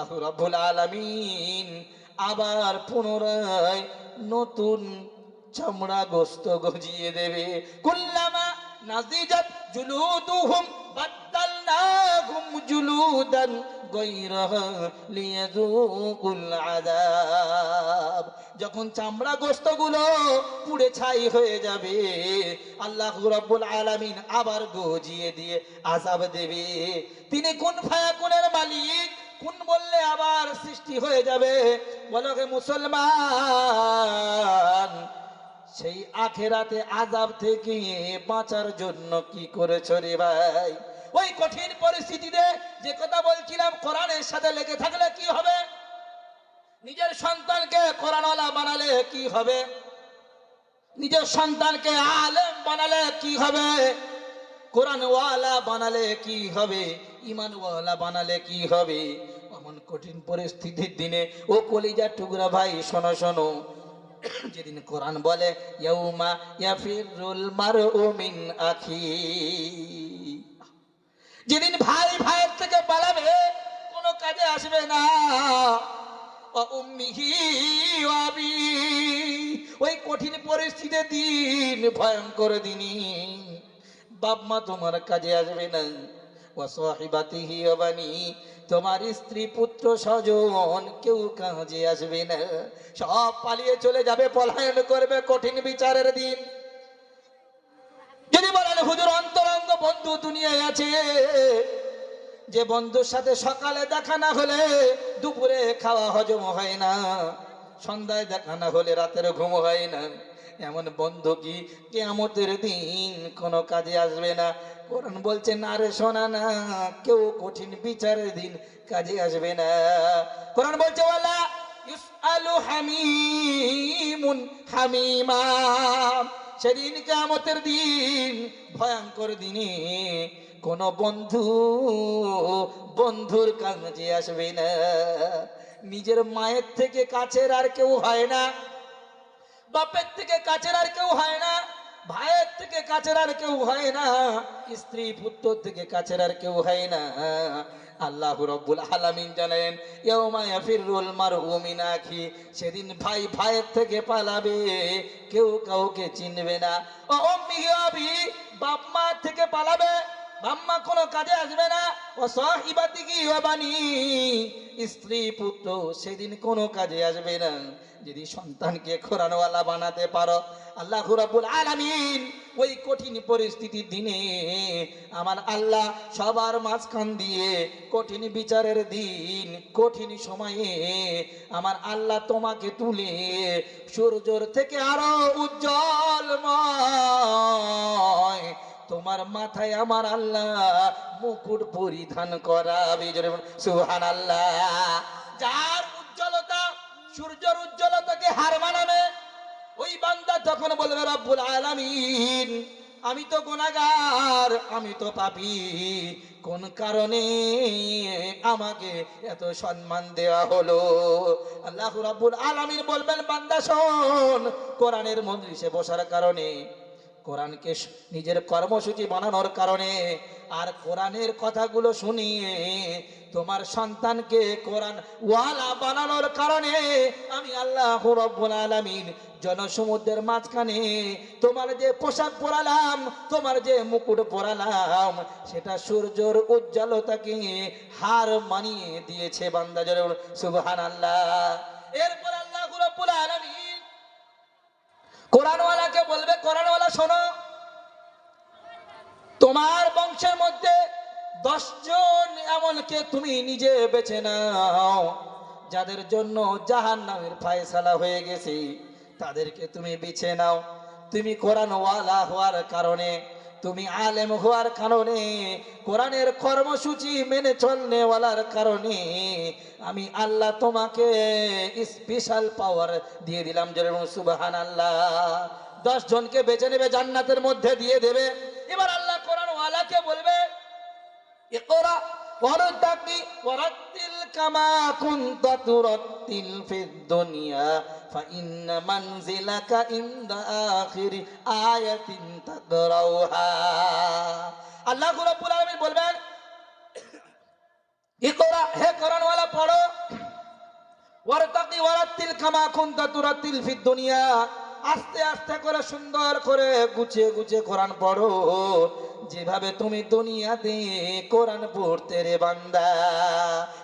আল্লাহ রাব্বুল আবার পুনরায় নতুন চামড়া গোস্ত গজিয়ে দেবে। কুল্লামা জুলুদুহুম জুলুদান লিয়াযুকুল আযাব। যখন চামড়া গোস্তগুলো পুড়ে ছাই হয়ে যাবে, আল্লাহ রাব্বুল আলামিন আবার গজিয়ে দিয়ে আযাব দেবে। তিনি কোন ফায়াকুনের মালিক? কোন বললে আবার সৃষ্টি হয়ে যাবে। বলো মুসলমান, সেই আখেরাতে আজাব থেকে বাঁচার জন্য কি করেছ রে ভাই? ওই কঠিন পরিস্থিতিতে যে কথা বলছিলাম কোরআনের সাথে লেগে থাকলে কি হবে? নিজের সন্তানকে কোরআনওয়ালা বানালে কি হবে? নিজের সন্তানকে আলেম বানালে কি হবে? কোরআনওয়ালা বানালে কি হবে? ইমানওয়ালা বানালে কি হবে? এমন কঠিন পরিস্থিতির দিনে, ও কলিজা টুকরা ভাই, শোনো শোনো। যেদিন কোরআন বলে যেদিন ভাই ভাইয়ের থেকে পালাবে, কোনো কাজে আসবে না। ওই কঠিন পরিস্থিতির দিন, ভয়ঙ্কর দিনই বাপ মা তোমার কাজে আসবে না। তোমার স্ত্রী পুত্র স্বজন কেউ কাজে আসবে না। সব পালিয়ে চলে যাবে, পলায়ন করবে কঠিন বিচারের দিন। যদি বলেন, হুজুর, অন্তরঙ্গ বন্ধু দুনিয়ায় আছে। যে বন্ধুর সাথে সকালে দেখা না হলে দুপুরে খাওয়া হজম হয় না। সন্ধ্যায় দেখা না হলে রাতের ঘুম হয় না। এমন বন্ধু কি কেমতের দিন কোনো কাজে আসবে না। কোরআন বলছে, না রে শোনা না, কেউ কঠিন বিচারের দিন কাজে আসবে না। কোরআন বলছে, ওয়ালা ইউসআলু হামিমুন হামিমা। সেদিন কেমতের দিন, ভয়ঙ্কর দিনে কোন বন্ধু, বন্ধুর কাজে আসবে না। নিজের মায়ের থেকে কাছের আর কেউ হয় না। বাপের থেকে কাছের আর কেউ হয় না, ভাইয়ের থেকে কাছের আর কেউ হয় না, স্ত্রী পুত্র থেকে কাছের আর কেউ হয় না। জানেন সেদিন ভাই ভাইয়ের থেকে পালাবে, কেউ কাউকে চিনবে না। থেকে পালাবে কোনো কাজে আসবে না। স্ত্রী পুত্র সেদিন কোনো কাজে আসবে না। যদি সন্তানকে খোরানওয়ালা বানাতে পারো, আল্লাহ রাব্বুল আলামিন ওই কঠিন পরিস্থিতির দিনে আমার আল্লাহ সবার মাঝখান দিয়ে কঠিন বিচারের দিন, কঠিন সময়ে আমার আল্লাহ তোমাকে তুলে সূর্যর থেকে আরও উজ্জ্বলময় তোমার মাথায় আমার আল্লাহ মুকুট পরিধান করাবে। সুহান আল্লাহ যার সূর্যের উজ্জ্বলতাকে হার মানাবে। ওই বান্দা তখন বলবে, রব্বুল আলামিন, আমি তো গুনাহগার, আমি তো পাপি। কোন কারণে আমাকে এত সম্মান দেওয়া হলো? আল্লাহ রাব্বুল আলামিন বলবেন, বান্দা শোন, কোরআনের মজলিসে বসার কারণে কোরআনকে নিজের কর্মসূচি বানানোর কারণে আর কোরআনের কথাগুলো শুনিয়ে তোমার সন্তানকে কোরআন ওয়ালা বানানোর কারণে আমি আল্লাহ রব্বুল আলামিন জনসমুদ্রের মাঝখানে তোমার যে পোশাক পরালাম, তোমার যে মুকুট পরালাম, সেটা সূর্যর উজ্জ্বলতাকে হার মানিয়ে দিয়েছে বান্দা জোরে সুবহান আল্লাহ এরপর আল্লাহ রব্বুল আলামিন কোরআনওয়ালাকে বলবে, কোরআনওয়ালা শোনো। তোমার বংশের মধ্যে দশজন এমনকে তুমি নিজে বেছে নাও, যাদের জন্য জাহান নামের ফায়সালা হয়ে গেছে, তাদেরকে তুমি বেছে নাও। তুমি কোরআনওয়ালা হওয়ার কারণে তুমি আলেম হওয়ার কারণে, কোরআনের কর্মসূচি মেনে চলনেওয়ালার কারণে আমি আল্লাহ তোমাকে স্পেশাল পাওয়ার দিয়ে দিলাম। যেরকম সুবাহান আল্লাহ দশ জনকে বেছে নেবে, জান্নাতের মধ্যে দিয়ে দেবে। এবার আল্লাহ কোরআন ওয়ালাকে বলবে ওরা ওরা ورتل كما كنت ترتل في الدنيا فإن منزلك عند آخر آية تقرأها আল্লাহ রাব্বুল আলামিন বলবেন ইকরা হে কোরআনওয়ালা পড়ো ওয়ারতাকি ওয়ারাতিল কামা কুনতা তুরাতিল ফিদ দুনিয়া আস্তে আস্তে করে সুন্দর করে গুছিয়ে গুছিয়ে কোরআন পড়ো। যেভাবে তুমি দুনিয়াতে কোরআন পড়তে রে বান্দা,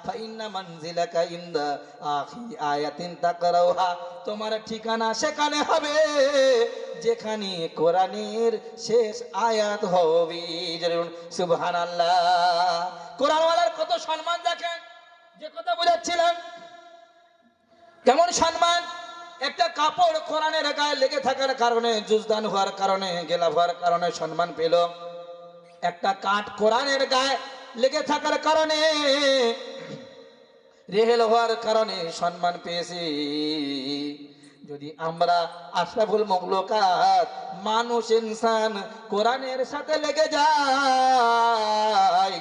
ফাইন্না মানজিলাকা ইনদা আখি আয়াতিন তাকরাউহা। তোমার ঠিকানা সেখানে হবে, যেখানে কোরআনের শেষ আয়াত হবে। সুবহানাল্লাহ। কোরআনওয়ালার কত সম্মান দেখেন? যে কথা বোঝাচ্ছিলাম কেমন সম্মান? একটা কাপড় কোরআনের গায়ে লেগে থাকার কারণে, জুজদান হওয়ার কারণে গেলা হওয়ার কারণে সম্মান পেল। একটা কাঠ কোরআনের গায়ে লেগে থাকার কারণে, রেহেল হওয়ার কারণে সম্মান পেয়েছি। যদি আমরা আশরাফুল মখলুকাত মানুষ, ইনসান কোরআনের সাথে লেগে যায়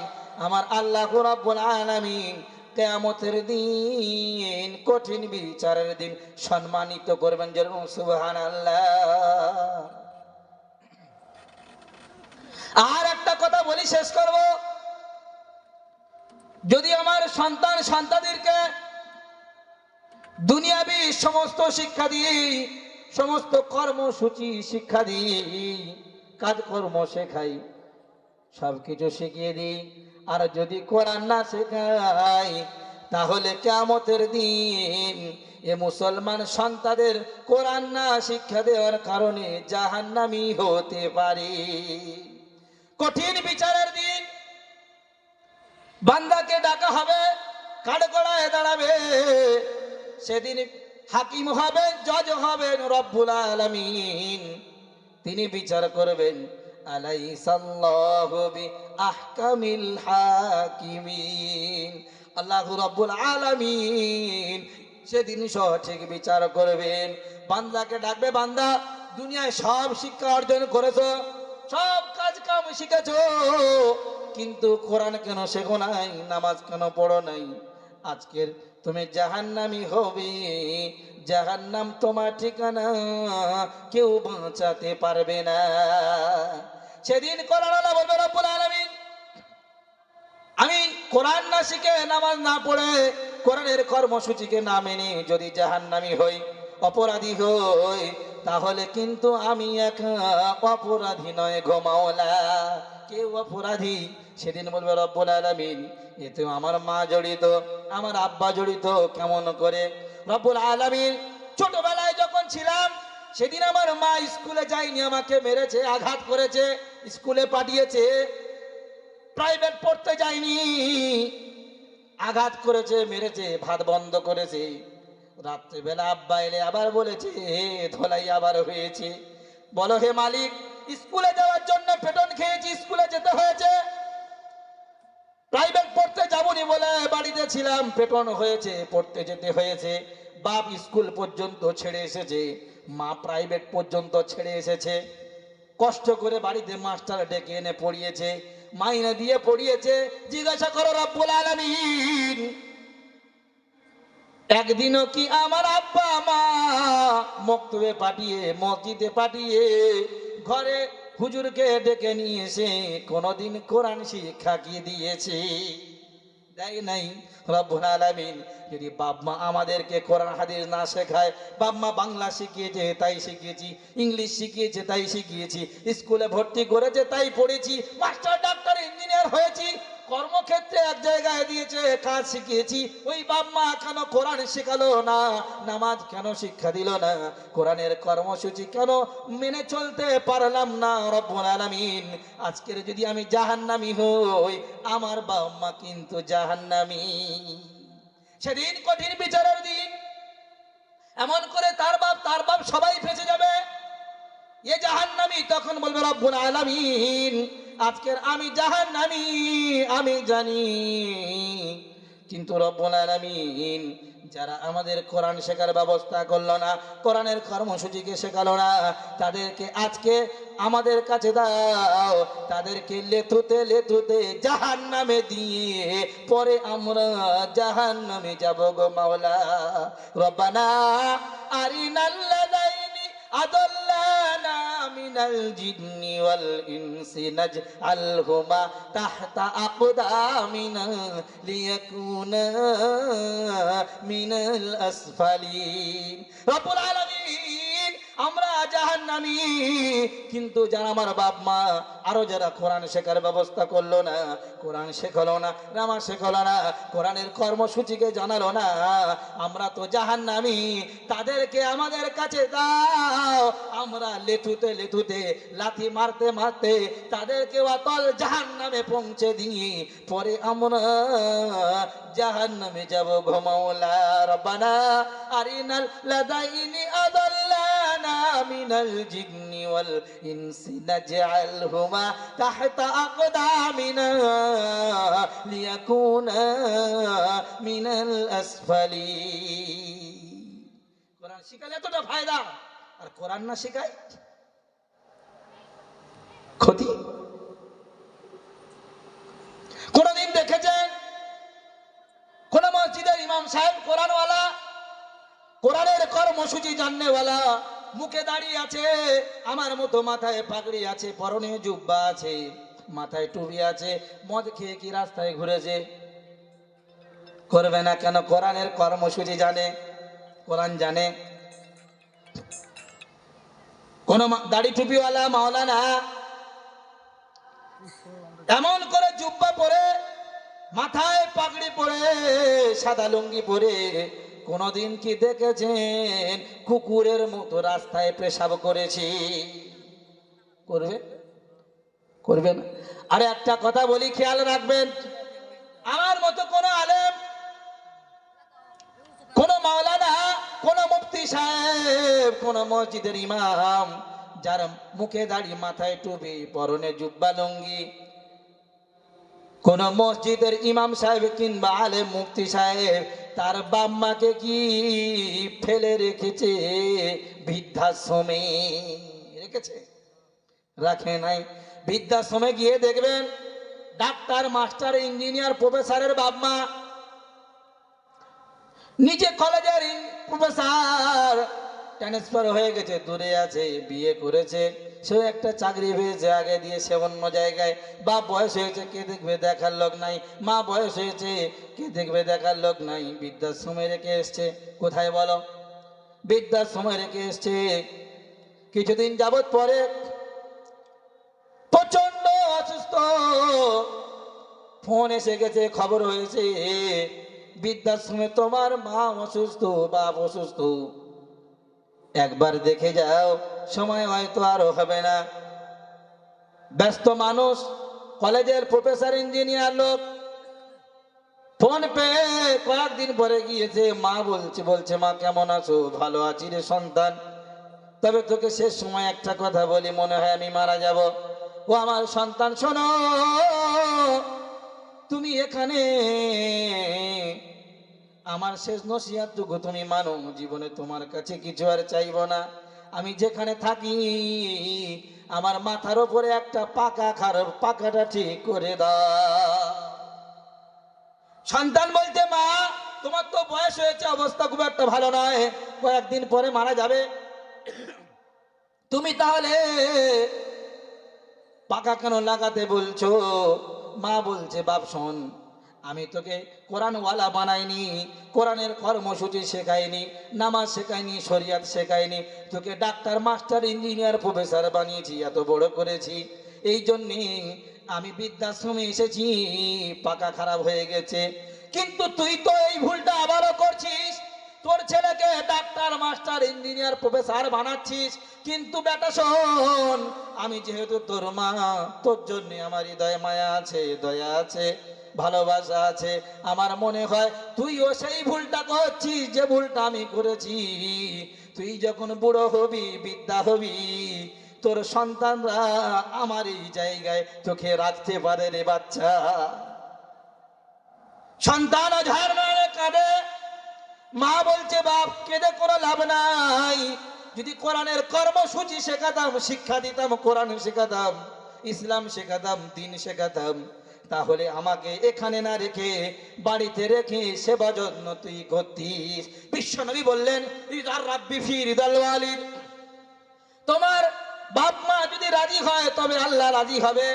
আমার আল্লাহ রাব্বুল আলামিন কেয়ামতের দিন, কঠিন বিচারের দিন সম্মানিত করবেন যেরকম সুবহান আর একটা কথা বলি, শেষ করব। যদি আমার সন্তান সন্তানদেরকে দুনিয়াবি সমস্ত শিক্ষা দিই সমস্ত কর্মসূচি শিক্ষা দিই কাজকর্ম শেখাই সব কিছু শিখিয়ে দিই। আর যদি কোরআন না শেখাই, তাহলে কেমতের দিন এ মুসলমান সন্তাদের কোরআন না শিক্ষা দেওয়ার কারণে জাহান্নামি হতে পারে। কঠিন বিচারের দিন। বান্দাকে ডাকা হবে, কাঠগড়ায় দাঁড়াবে, সেদিন হাকিম হবে, জজ হবেন রব্বুল আলামিন। তিনি বিচার করবেন বি আহকামিল হাকিমিন। আল্লাহু সেদিন সঠিক বিচার করবেন। বান্দাকে ডাকবে, বান্দা, দুনিয়ায় সব শিক্ষা অর্জন করেছ, সব কাজ কাম শিখেছ, কিন্তু কোরআন কেন শেখো নাই, নামাজ কেন পড়ো নাই? আজকের তুমি জাহান্নামি হবে, জাহান্নাম তোমার ঠিকানা কেউ বাঁচাতে পারবে না। সেদিন কোরআন আল্লাহ বলবে রব্বুল আলামিন। আমি কোরআন না শিখে নামাজ না পড়ে কোরআনের কর্মসূচিকে না মেনে যদি জাহান্নামি হই, অপরাধী হই, তাহলে কিন্তু আমি এক অপরাধী নয় ঘুমাওলা কেউ অপরাধী? সেদিন বলবে রব্বুল আলামিন এতে আমার মা জড়িত, আমার আব্বা জড়িত, কেমন করে? রব্বুল আলামিন, ছোটবেলায় যখন ছিলাম সেদিন আমার মা স্কুলে যায়নি, আমাকে মেরেছে, আঘাত করেছে, স্কুলে পাঠিয়েছে। প্রাইভেট পড়তে যায়নি, আঘাত করেছে, মেরেছে, ভাত বন্ধ করেছে। রাত্রেবেলা আব্বা এলে আবার বলেছে হে ধলাই আবার হয়েছে। বলো হে মালিক, স্কুলে যাওয়ার জন্য পেটন খেয়েছি, স্কুলে যেতে হয়েছে। প্রাইভেট পড়তে যাবনি বলে বাড়িতে ছিলাম পেটন হয়েছে, পড়তে যেতে হয়েছে। বাপ স্কুল পর্যন্ত ছেড়ে এসেছে। মা প্রাইভেট পর্যন্ত ছেড়ে এসেছে। কষ্ট করে বাড়িতে মাস্টার ডেকে এনে পড়িয়েছে। মাইনে দিয়ে পড়িয়েছে, জিজ্ঞাসা করো রব্বুল আলামিন, একদিনও কি আমার আব্বা মা মক্তবে পাঠিয়ে, মসজিদে পাঠিয়ে, ঘরে হুজুরকে ডেকে নিয়ে এসে কোনোদিন কোরআন শিক্ষা কি দিয়েছে? দেয় নাই। যদি বাপ মা আমাদেরকে কোরআন, হাদিস না শেখায়, বাপ মা বাংলা শিখিয়েছে, তাই শিখিয়েছি, ইংলিশ শিখিয়েছে, তাই শিখিয়েছি, স্কুলে ভর্তি করেছে, তাই পড়েছি, মাস্টার, ডাক্তার, ইঞ্জিনিয়ার হয়েছি জায়গায় দিয়েছে, কাজ শিখিয়েছি। ওই বাপ মা কেন কোরআন শেখালো না? নামাজ কেন শিক্ষা দিল না? কোরআনের কর্মসূচি কেন মেনে চলতে পারলাম না? রব্বুল আলামিন, আজকের যদি আমি জাহান্নামি হই, আমার বাপ মা কিন্তু জাহান্নামি। সেদিন কঠিন বিচারের দিন। এমন করে তার বাপ তার বাপ সবাই ফেসে যাবে। এ জাহান্নামি তখন বলবে, রব্বুল আলামিন আজকের আমি জাহান্নামি আমি জানি। কিন্তু রব্বুল আলামিন যারা আমাদের কোরআন শেখার ব্যবস্থা করল না, কোরআনের কর্মসূচিকে শেখালো না, তাদেরকে আজকে আমাদের কাছে দাও। তাদেরকে লেথুতে লেথুতে জাহান নামে দিয়ে পরে আমরা জাহান নামে যাব গো মাওলা। রব্বানা আরিনাল্লাদাইনি আদল্লানা মিনাল জিন্নি ওয়াল ইনসি নাজআলহুমা তাহতা আকদামিনা লিয়াকুনা মিনাল আসফালিন। রব্বুল আলামিন আমরা জাহান্নামী। কিন্তু যারা আমার বাপ মা, আরও যারা কোরআন শেখার ব্যবস্থা করল না, কোরআন শেখালো না রামা শেখালো না, কোরআনের কর্মসূচিকে জানালো না, আমরা তো জাহান্নামী। তাদেরকে আমাদের কাছে দাও। আমরা লেথুতে লেথুতে, লাথি মারতে মারতে তাদেরকে অতল জাহান্নামে পৌঁছে দিই। পরে আমরা জাহান্নামে যাব ঘুমাওলা রব্বানা, আরিনাল লাদাইনি আদাল্লানা ক্ষতি? কোনদিন দেখেছেন? কোন মসজিদের ইমাম সাহেব কোরআনওয়ালা? কোরআনের কর্মসূচি জাননেওয়ালা? মুখে দাঁড়িয়ে আছে, আমার মতো মাথায় পাগড়ি আছে, পরনে জুব্বা আছে, মাথায় টুপি আছে, মদ খেয়ে কি রাস্তায় ঘুরেছে? করবে না কেন? কোরআনের কর্মসূচি জানে, কোরআন জানে। কোন দাড়ি টুপিওয়ালা মাওলানা এমন করে জুব্বা পরে, মাথায় পাগড়ি পরে, সাদা লুঙ্গি পরে কোনদিন কি দেখেছেন? কুকুরের মতো রাস্তায় পেশাব করেছি। করবে? করবেন আরে একটা কথা বলি, খেয়াল রাখবেন। আমার মতো কোন আলেম, কোন মাওলানা, কোন মুফতি সাহেব, কোন মসজিদের ইমাম, যার মুখে দাড়ি মাথায় টুপি, পরনে জুব্বা লুঙ্গি কোন মসজিদের ইমাম সাহেব কিংবা আলেম মুফতি সাহেব তার বাম্মাকে কি ফেলে রেখেছে? বৃদ্ধাশ্রমে রেখেছে? রাখে নাই। বৃদ্ধাশ্রমে গিয়ে দেখবেন ডাক্তার, মাস্টার, ইঞ্জিনিয়ার, প্রফেসরের বাপমা নিজে কলেজের প্রফেসর ট্রান্সফার হয়ে গেছে, দূরে আছে, বিয়ে করেছে। সেও একটা চাকরি পেয়েছে, আগে দিয়ে সে অন্য জায়গায়। বা বয়স হয়েছে, কে দেখবে দেখার লোক নাই। মা বয়স হয়েছে, কে দেখবে দেখার লোক নাই। বৃদ্ধাশ্রমে রেখে এসছে, কোথায় বলো? বৃদ্ধাশ্রমে রেখে এসছে। কিছুদিন যাবত পরে প্রচণ্ড অসুস্থ। ফোন এসে গেছে, খবর হয়েছে, বৃদ্ধাশ্রমে তোমার মা অসুস্থ, বাপ অসুস্থ। একবার দেখে যাও, সময় হয়তো আরও হবে না। ব্যস্ত মানুষ, কলেজের প্রফেসর, ইঞ্জিনিয়ার লোক, ফোন পেয়ে কয়েকদিন পরে গিয়েছে, মা বলছে বলছে, মা, কেমন আছো? ভালো আছি রে সন্তান। তবে তোকে শেষ সময় একটা কথা বলি, মনে হয় আমি মারা যাব। ও আমার সন্তান, শোনো, তুমি এখানে আমার শেষ নসিহাতটুকু তুমি মানো, জীবনে তোমার কাছে কিছু আর চাইব না। আমি যেখানে থাকি, আমার মাথার উপরে একটা পাকা খারাপ পাকাটা ঠিক করে দাও। সন্তান বলতে মা, তোমার তো বয়স হয়েছে, অবস্থা খুব একটা ভালো নয়। কয়েকদিন পরে মারা যাবে। তুমি তাহলে পাকা কেন লাগাতে বলছো? মা বলছে, বাপ শোন আমি তোকে কোরআনওয়ালা বানাইনি, কোরআনের কর্মসূচি শেখাইনি, নামাজ শেখাইনি, শরিয়াত শেখাইনি, তোকে ডাক্তার, মাস্টার, ইঞ্জিনিয়ার, প্রফেসর বানিয়েছি, এত বড় করেছি। এই জন্যে আমি বৃদ্ধাশ্রমে এসেছি, পাকা খারাপ হয়ে গেছে। কিন্তু তুই তো এই ভুলটা আবারও করছিস। তোর ছেলেকে ডাক্তার, মাস্টার, ইঞ্জিনিয়ার, প্রফেসর বানাচ্ছিস। কিন্তু বেটা শোন, আমি যেহেতু তোর মা, তোর জন্য আমার হৃদয় মায়া আছে, দয়া আছে। ভালোবাসা আছে। আমার মনে হয় তুইও সেই ভুলটা করছিস, যে ভুলটা আমি করেছি। তুই যখন বুড়ো হবি বিদ্যা হবি, তোর সন্তানরা আমার এই জায়গায় তোকে রাখতে পারে রে বাচ্চা। সন্তান ঝাড় কাঁদে। মা বলছে, বাপ, কেঁদে কোনো লাভ নাই। যদি কোরআনের কর্মসূচি শেখাতাম, শিক্ষা দিতাম, কোরআন শেখাতাম, ইসলাম শেখাতাম, দিন শেখাতাম তাহলে আমাকে এখানে না রেখে বাড়িতে রেখে সেবা যত্ন তুই করতিস বিশ্বনবী বললেন তোমার বাপ মা যদি রাজি হয়, তবে আল্লাহ রাজি হবে।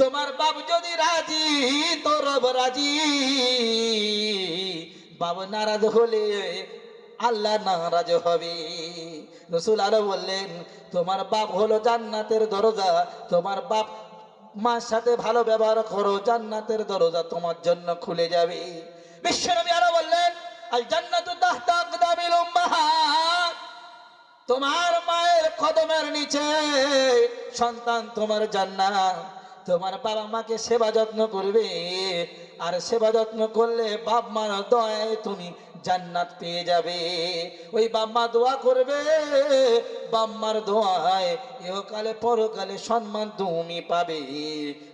তোমার বাপ যদি রাজি, তো রব রাজি। বাবা নারাজ হলে আল্লাহ নারাজ হবে। রসুল আরও বললেন, তোমার বাপ হলো জান্নাতের দরজা, তোমার বাপ মার সাথে ভালো ব্যবহার করো, জান্নাতের দরজা তোমার জন্য খুলে যাবে। বিশ্বনবী আরও বললেন, আল জান্নাতু তাহতা আকদামিল উম্মাহাত তোমার মায়ের কদমের নিচে সন্তান তোমার জান্নাত। তোমার বাবা মাকে সেবা যত্ন করবে, আর সেবা যত্ন করলে বাপ মার দয়ায় তুমি জান্নাত পেয়ে যাবে। ওই বাম্মা দোয়া করবে, বাম্মার দোয়ায় ইহকালে পরকালে সম্মান তুমি পাবে।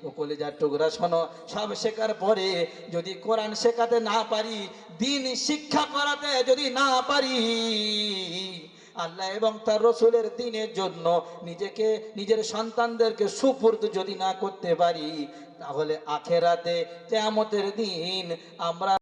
ও কলেজার টুকরা শোনো, সব শেখার পরে যদি কোরআন শেখাতে না পারি, দিন শিক্ষা করাতে যদি না পারি, আল্লাহ এবং তার রসুলের দিনের জন্য নিজেকে, নিজের সন্তানদেরকে সুপুর্দ যদি না করতে পারি, তাহলে আখেরাতে কেয়ামতের দিন আমরা